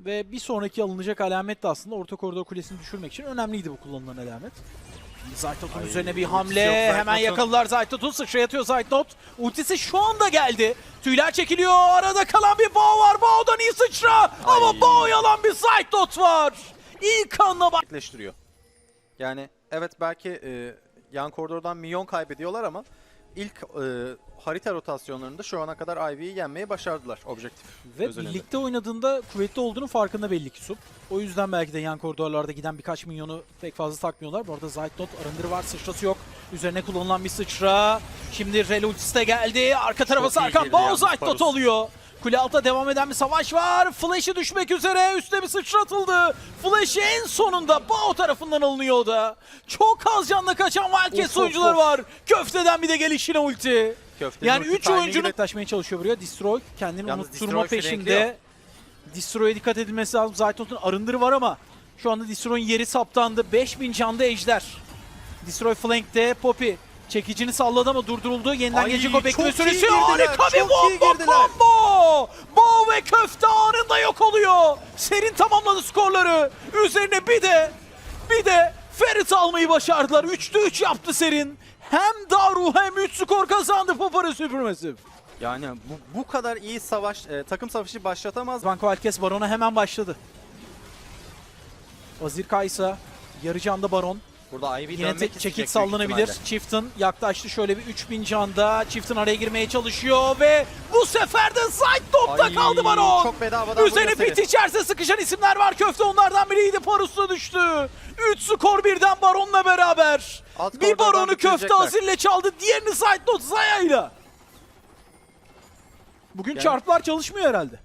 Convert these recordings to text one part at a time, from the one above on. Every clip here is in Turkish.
Ve bir sonraki alınacak alamet de aslında orta koridor kulesini düşürmek için önemliydi bu kullanılan alamet. Zaytot'un Ay, üzerine bir hamle. yok. Hemen yakaladılar Zaytot'u. Sıçrayatıyor Zaytot. Ultisi şu anda geldi. Tüyler çekiliyor. Arada kalan bir Bao var. Bao'dan iyi sıçra. Ama Ay. Bao'ya alan bir Zaytot var. İlk anla bak. Yani evet belki e, yan koridordan milyon kaybediyorlar ama ilk e, harita rotasyonlarında şu ana kadar Ivy'yi yenmeyi başardılar objektif. Ve özelinde. birlikte oynadığında kuvvetli olduğunun farkında belli ki Sup. O yüzden belki de yan koridorlarda giden birkaç milyonu pek fazla takmıyorlar. Bu arada Zaytnot arındırı var, sıçrası yok. Üzerine kullanılan bir sıçra. Şimdi Rel ultisi de geldi. Arka tarafa sarkan Bao Zaytnot oluyor. Kule altta devam eden bir savaş var. Flash'ı düşmek üzere. Üste bir sıçratıldı. Flash en sonunda Bao tarafından alınıyor da. Çok az canla kaçan Wildcats Of, of, var. Köfteden bir de gelişine ulti. Köftenin Yani ulti 3 timing'i oyuncunun yaklaşmaya çalışıyor buraya. Destroy kendini Yalnız unutturma Destroy peşinde. Destroy'a dikkat edilmesi lazım. Zaytot'un arındırı var ama şu anda Destroy'un yeri saptandı. 5000 canda Ejder. Destroy flankte Poppy. Çekicini salladı ama durduruldu. Yeniden Ay, gelecek o bekleme süresi. Harika bir iyi combo. Bow ve köfte anında yok oluyor. Serin tamamladı skorları. Üzerine bir de bir de Ferit almayı başardılar. 3'te 3 yaptı Serin. Hem Daru hem 3 skor kazandı Popara Supermassive. Yani bu, bu kadar iyi savaş, e, takım savaşı başlatamaz. Banko Alkes Baron'a hemen başladı. Azir Kaysa, yarı canda Baron. Burada Ivy Yine dönmek te- isteyecek çekik büyük sallanabilir. Chieftain yaklaştı şöyle bir 3000 canda. Chieftain araya girmeye çalışıyor ve bu sefer de side topta kaldı Baron. Çok bedavadan Üzerine pit içerse sıkışan isimler var. Köfte onlardan biriydi. Parus'ta düştü. 3 skor birden Baron'la beraber. Alt bir Baron'u köfte. Azir'le çaldı. Diğerini side note Zaya'yla. Bugün Yani- çarplar çalışmıyor herhalde.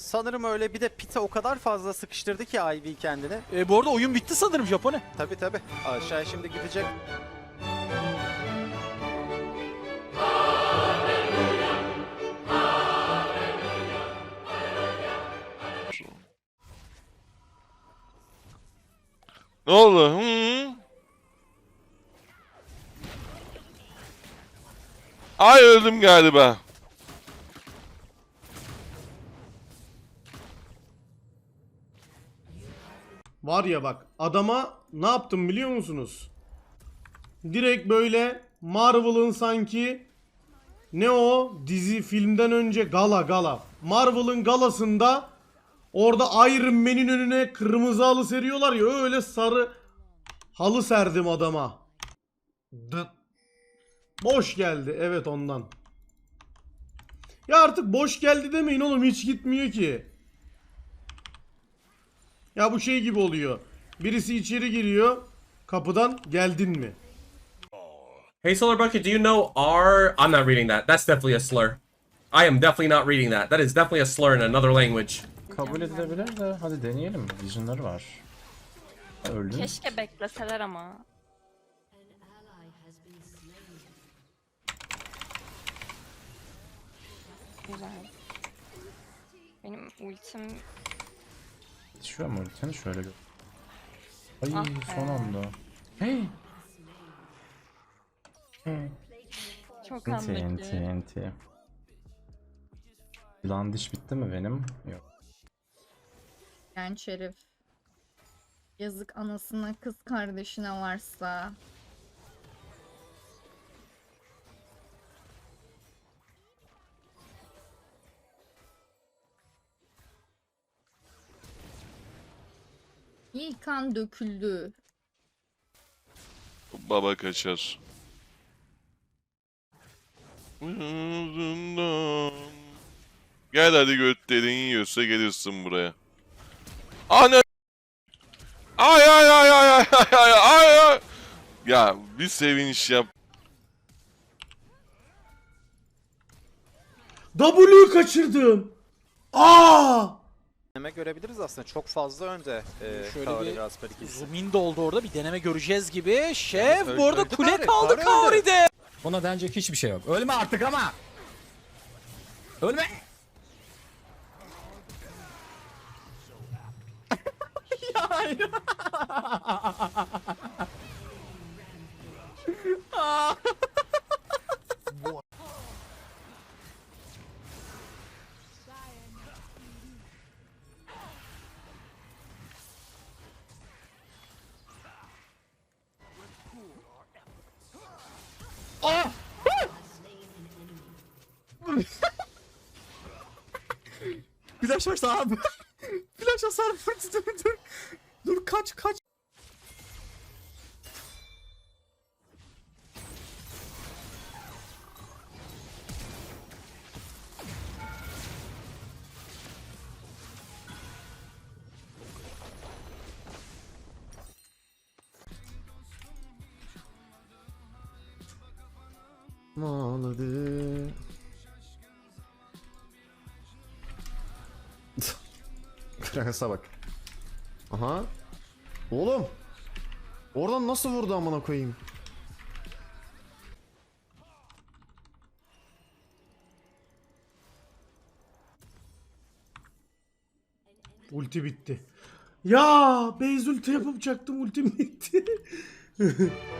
Sanırım öyle bir de pite o kadar fazla sıkıştırdı ki Ivy kendini. E, bu arada oyun bitti sanırım Japone. Tabi tabi. Aşağı şimdi gidecek. Ne oldu? Hı? Ay öldüm galiba. Var ya bak adama ne yaptım biliyor musunuz? Direkt böyle Marvel'ın sanki ne o dizi filmden önce gala gala. Marvel'ın galasında orada Iron Man'in önüne kırmızı halı seriyorlar ya öyle sarı halı serdim adama. Dıt. Boş geldi evet ondan. Ya artık boş geldi demeyin oğlum hiç gitmiyor ki. Ya bu şey gibi oluyor. Birisi içeri giriyor. Kapıdan geldin mi? Hey Solar Bucket, do you know R? I'm not reading that. That's definitely a slur. I am definitely not reading that. That is definitely a slur in another language. Kabul edilebilir de hadi deneyelim. Vision'ları var. Öldün. Keşke bekleseler ama. Güzel. Benim ultim Düşüyor mu ultin? Şöyle bir... Ay Ah son be. anda. Hey! Çok TNT, anlık. TNT. Yılan diş bitti mi benim? Yok. Genç herif. Yazık anasına kız kardeşine varsa. İlk kan döküldü. Baba kaçar. Gel hadi götlerin yiyorsa gelirsin buraya. Ana Ay ay ay ay ay ay ay ay Ya bir sevinç yap. W'yu kaçırdım. Aa! Deneme görebiliriz aslında. Çok fazla önde. E, Şöyle Kaori bir ve Asper ikisi. Zoom in de oldu orada. Bir deneme göreceğiz gibi. Şef öldü- bu arada öldü kule Kaori, kaldı Kaori. Kaori'de. Buna denecek hiçbir şey yok. Ölme artık ama. Ölme. Flash var abi. Flash hasar vurdu dur dur. Dur kaç kaç. Ağladı. Krakas'a bak. Aha. Oğlum. Oradan nasıl vurdu amına koyayım? Ulti bitti. Ya base ulti yapacaktım ultim bitti.